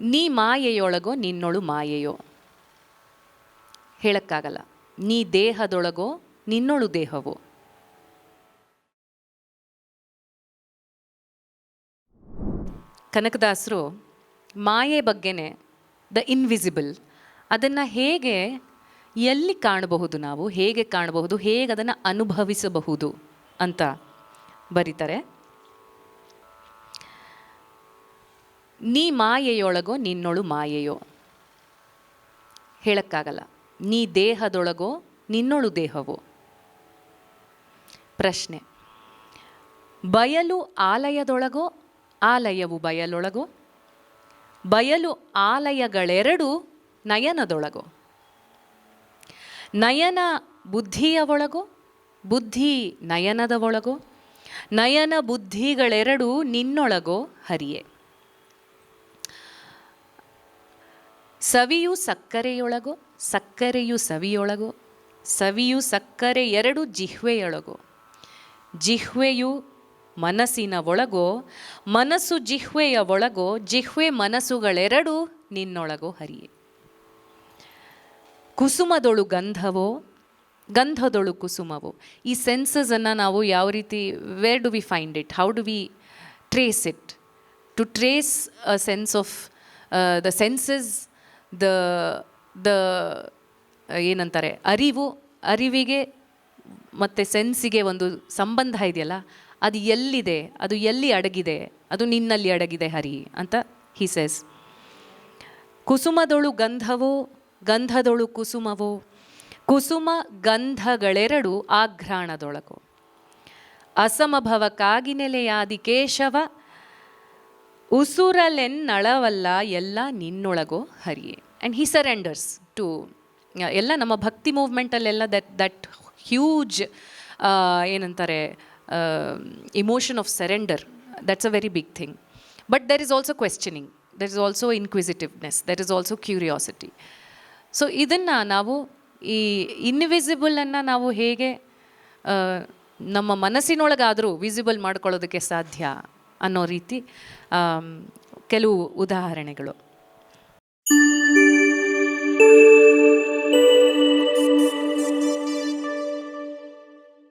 ನೀ ಮಾಯೆಯೊಳಗೋ, ನಿನ್ನೊಳು ಮಾಯೆಯೋ. ಹೇಳಕ್ಕಾಗಲ್ಲ. ನೀ ದೇಹದೊಳಗೋ, ನಿನ್ನೊಳು ದೇಹವೋ. ಕನಕದಾಸರು ಮಾಯೆ ಬಗ್ಗೆನೆ ದ ಇನ್ವಿಸಿಬಲ್, ಅದನ್ನು ಹೇಗೆ ಎಲ್ಲಿ ಕಾಣಬಹುದು ನಾವು, ಹೇಗೆ ಕಾಣಬಹುದು ಹೇಗೆ ಅದನ್ನು ಅನುಭವಿಸಬಹುದು ಅಂತ ಬರೀತಾರೆ. ನೀ ಮಾಯೆಯೊಳಗೋ, ನಿನ್ನೊಳು ಮಾಯೆಯೋ? ಹೇಳಕ್ಕಾಗಲ್ಲ. ನೀ ದೇಹದೊಳಗೋ, ನಿನ್ನೊಳು ದೇಹವೋ? ಪ್ರಶ್ನೆ. ಬಯಲು ಆಲಯದೊಳಗೋ, ಆಲಯವು ಬಯಲೊಳಗೋ? ಬಯಲು ಆಲಯಗಳೆರಡು ನಯನದೊಳಗೋ? ನಯನ ಬುದ್ಧಿಯ ಒಳಗೋ ಬುದ್ಧಿ ನಯನದ ಒಳಗೋ ನಯನ ಬುದ್ಧಿಗಳೆರಡು ನಿನ್ನೊಳಗೋ, ಹರಿಯೇ? ಸವಿಯು ಸಕ್ಕರೆಯೊಳಗೋ, ಸಕ್ಕರೆಯು ಸವಿಯೊಳಗೋ, ಸವಿಯು ಸಕ್ಕರೆ ಎರಡು ಜಿಹ್ವೆಯೊಳಗೋ. ಜಿಹ್ವೆಯು ಮನಸ್ಸಿನ ಒಳಗೋ, ಮನಸ್ಸು ಜಿಹ್ವೆಯ ಒಳಗೋ, ಜಿಹ್ವೆ ಮನಸ್ಸುಗಳೆರಡು ನಿನ್ನೊಳಗೋ ಹರಿಯೇ. ಕುಸುಮದೊಳು ಗಂಧವೋ, ಗಂಧದೊಳು ಕುಸುಮವೋ. ಈ ಸೆನ್ಸಸನ್ನು ನಾವು ಯಾವ ರೀತಿ where do we find it how do we trace it to trace a sense of the senses the the, ಏನಂತಾರೆ, ಅರಿವು, ಅರಿವಿಗೆ ಮತ್ತು ಸೆನ್ಸಿಗೆ ಒಂದು ಸಂಬಂಧ ಇದೆಯಲ್ಲ, ಅದು ಎಲ್ಲಿದೆ, ಅದು ಎಲ್ಲಿ ಅಡಗಿದೆ, ಅದು ನಿನ್ನಲ್ಲಿ ಅಡಗಿದೆ ಹರಿ ಅಂತ ಹಿ ಸೆಸ್ ಕುಸುಮದೊಳು ಗಂಧವೋ, ಗಂಧದೊಳು ಕುಸುಮವೋ, ಕುಸುಮ ಗಂಧಗಳೆರಡು ಆಘ್ರಾಣದೊಳಗು ಅಸಮಭವ ಕಾಗಿನೆಲೆಯಾದಿ ಕೇಶವ ಉಸುರಲೆನ್ನಳವಲ್ಲ ಎಲ್ಲ ನಿನ್ನೊಳಗೋ ಹರಿಯೇ. ಆ್ಯಂಡ್ ಹಿ ಸರೆಂಡರ್ಸ್ ಟು ಎಲ್ಲ ನಮ್ಮ ಭಕ್ತಿ ಮೂವ್ಮೆಂಟಲ್ಲೆಲ್ಲ ದಟ್ ದಟ್ ಹ್ಯೂಜ್ ಏನಂತಾರೆ emotion of surrender. That's a very big thing but there is also questioning there is also inquisitiveness there is also curiosity so ಇದನ್ನು ನಾವು ಈ ಇನ್ವಿಸಿಬಲನ್ನು ನಾವು ಹೇಗೆ ನಮ್ಮ ಮನಸ್ಸಿನೊಳಗಾದರೂ ವಿಸಿಬಲ್ ಮಾಡ್ಕೊಳ್ಳೋದಕ್ಕೆ ಸಾಧ್ಯ? ಅನ್ನೋ ರೀತಿ ಕೆಲವು ಉದಾಹರಣೆಗಳು.